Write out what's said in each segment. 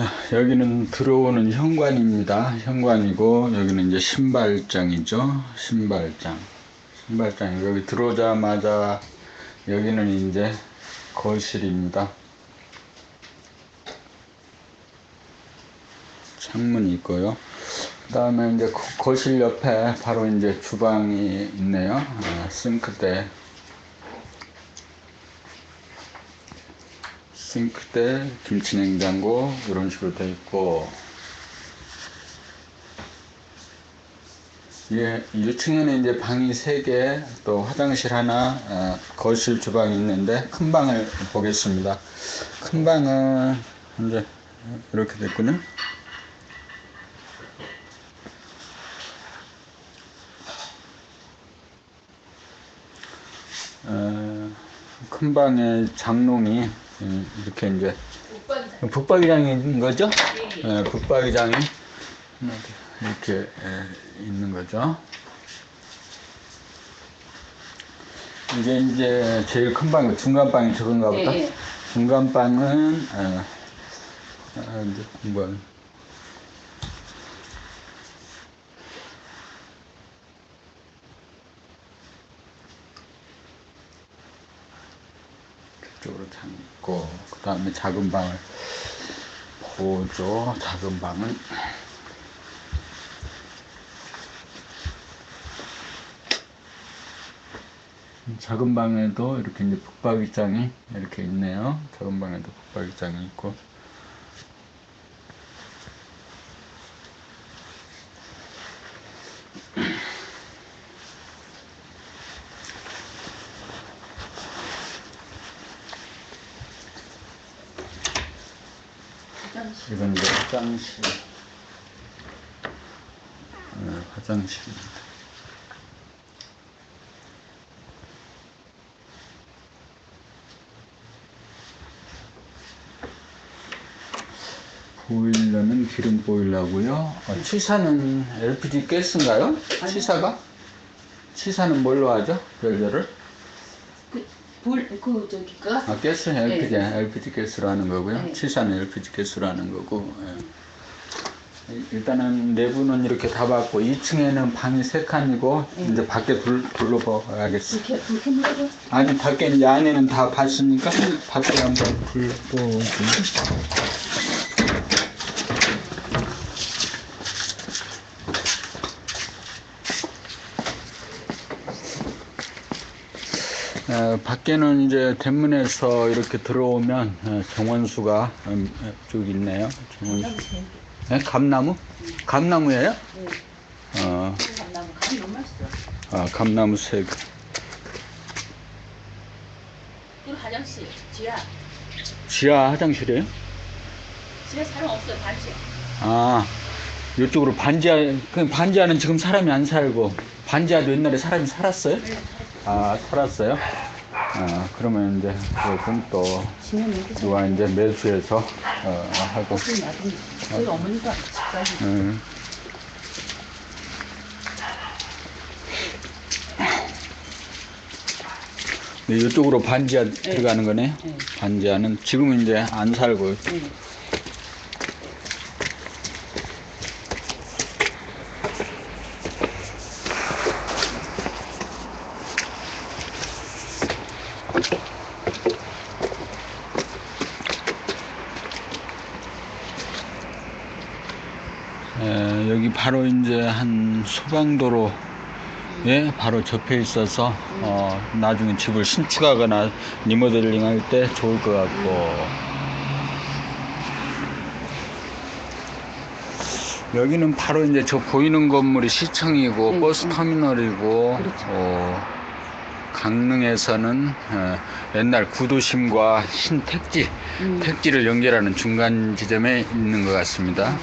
자, 여기는 들어오는 현관입니다. 현관이고 여기는 이제 신발장이죠. 신발장. 신발장. 여기 들어오자마자 여기는 이제 거실입니다. 창문이 있고요. 그 다음에 이제 거- 거실 옆에 바로 이제 주방이 있네요. 아, 싱크대. 싱크대, 김치냉장고 이런 식으로 돼 있고 예, 1층에는 이제 방이 3개, 또 화장실 하나, 어, 거실 주방이 있는데 큰 방을 보겠습니다. 큰 방은 이제 이렇게 됐군요. 어, 큰 방에 장롱이 음, 이렇게 이제 북박이장인 거죠? 예, 북박이장이 이렇게 예, 있는 거죠. 이게 이제 제일 큰 방이 중간 방이 저건가 보다. 예, 예. 중간 방은 어, 어, 이제 뭐 쪽으로 장 있고 그 다음에 작은 방을 보죠. 작은 방은 작은 방에도 이렇게 이제 북박이장이 이렇게 있네요. 작은 방에도 북박이장이 있고. 이건 이제 화장실. 네, 화장실입니다. 보일러는 기름 보일러고요. 어, 치사는 LPG 가스인가요? 치사가? 치사는 뭘로 하죠? 별별을? 그, 불, 그, 저기, 가스. 아, 가스 LPG, 네. LPG 가스로 하는 거고요. 네. 치사는 LPG 가스로 하는 거고. 예. 일단은 내부는 이렇게 다 봤고 2층에는 방이 세 칸이고 네. 이제 밖에. 불 켜, 불 켜는 거죠? 아니 밖에 이제 안에는 다 봤으니까 밖에 한번 불보고. 어, 밖에는 이제 대문에서 이렇게 들어오면 어, 정원수가 음, 어, 쭉 있네요. 정원수. 네? 감나무? 감나무예요? 네. 어, 감나무 감이 너무 맛있어. 아, 감나무 색. 그 화장실, 지하. 지하 화장실이에요? 지하 사람 없어요, 반지하. 아, 이쪽으로 반지하, 그 반지하는 지금 사람이 안 살고, 반지하도 옛날에 사람이 살았어요? 네. 아, 살았어요? 아, 그러면 이제 그것은 또 누가 이제 매수해서 어, 하고. 저희 어머니가 집까지 음. 네, 이쪽으로 반지하 들어가는 거네요. 네. 반지하는 지금은 이제 안 살고 네. 에, 여기 바로 이제 한 소방도로 예, 바로 접해 있어서 어, 나중에 집을 신축하거나 리모델링 할 때 좋을 것 같고 여기는 바로 이제 저 보이는 건물이 시청이고 네, 버스 네. 터미널이고 그렇죠. 어, 강릉에서는 어, 옛날 구도심과 신택지 음. 택지를 연결하는 중간 지점에 있는 것 같습니다.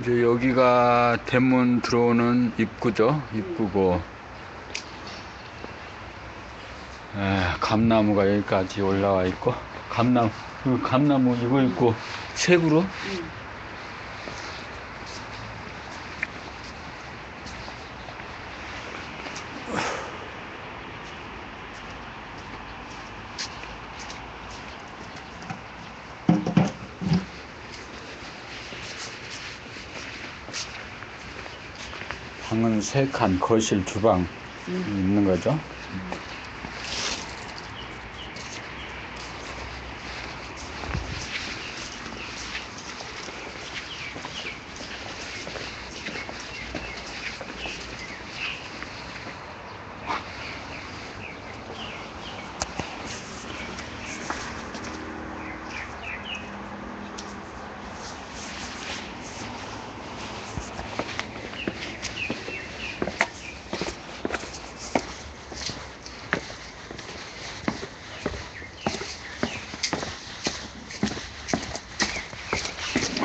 이제 여기가 대문 들어오는 입구죠. 입구고. 에, 감나무가 여기까지 올라와 있고, 감나무, 그 감나무 이거 있고, 색으로 음. 방은 세 칸, 거실, 주방 음. 있는 거죠.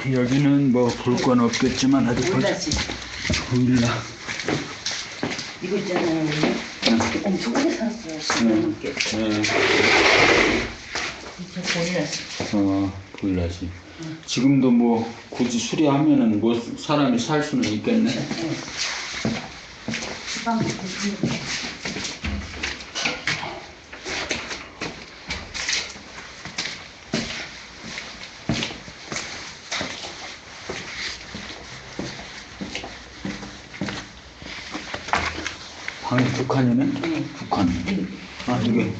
여기는 뭐 볼 건 없겠지만 아주 거- 몰랐지. 보일라. 이거 있잖아요. 우리. 엄청 오래 살았어요. 10년 넘게. 네. 저 보일렀어. 어, 보일라지. 지금도 뭐 굳이 수리하면은 뭐 사람이 살 수는 있겠네. 네. 주방 밑에 있는 방이 두 칸이네? 네. 두 칸. 아, 이게.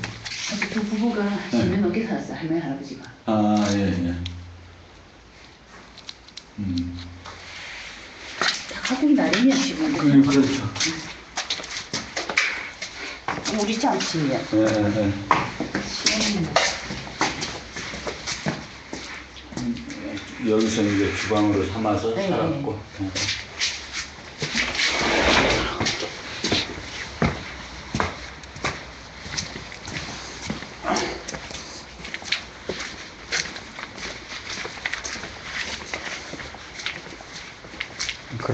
두 부부가 10년 넘게 살았어. 할머니 할아버지가. 아, 예, 예. 음. 다 가족이 나름이야 지금. 그, 그렇죠. 우리 짬치야. 예, 예. 여기서 이제 주방으로 삼아서 네. 살았고. 어.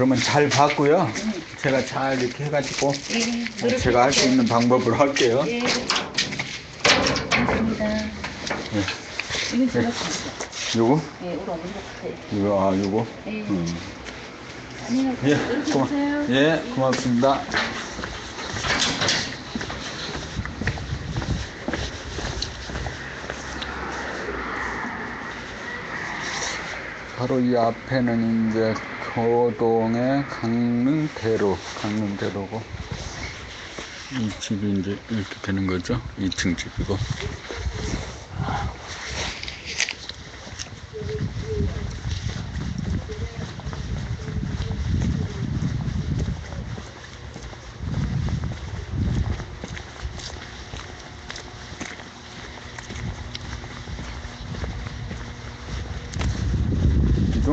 그러면 잘 봤고요. 제가 잘 이렇게 해가지고 예. 제가 할 수 있는 방법으로 할게요. 예. 감사합니다. 네. 이건 제가 샀어. 요거? 예, 우리 어머니가 샀어요. 이거, 아, 요거? 예. 음. 예, 고마. 예, 고맙습니다. 바로 이 앞에는 이제 교동의 강릉대로, 강릉대로고, 이 집이 이제 이렇게 되는 거죠. 2층 집이고.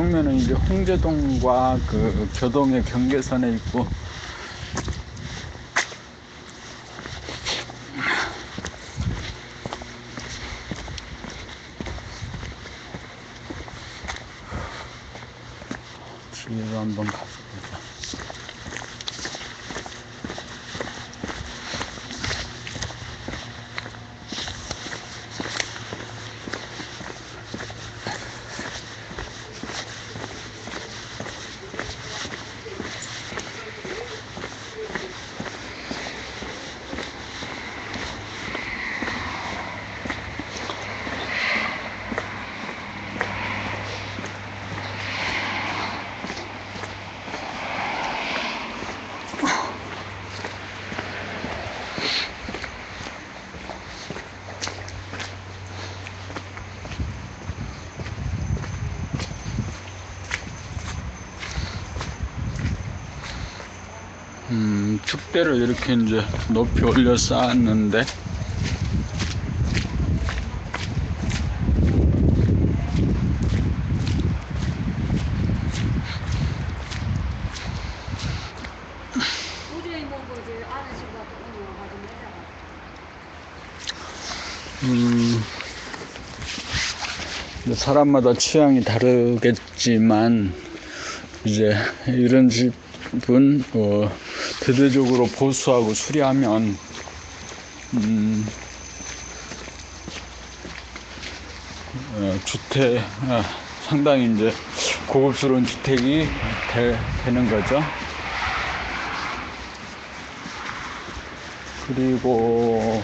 이 동네는 이제 홍제동과 그 교동의 경계선에 있고 뒤로 한번 가보자. 음, 축대를 이렇게 이제 높이 올려 쌓았는데. 음, 사람마다 취향이 다르겠지만 이제 이런 집은 어, 대대적으로 보수하고 수리하면 음, 어, 주택 어, 상당히 이제 고급스러운 주택이 되, 되는 거죠. 그리고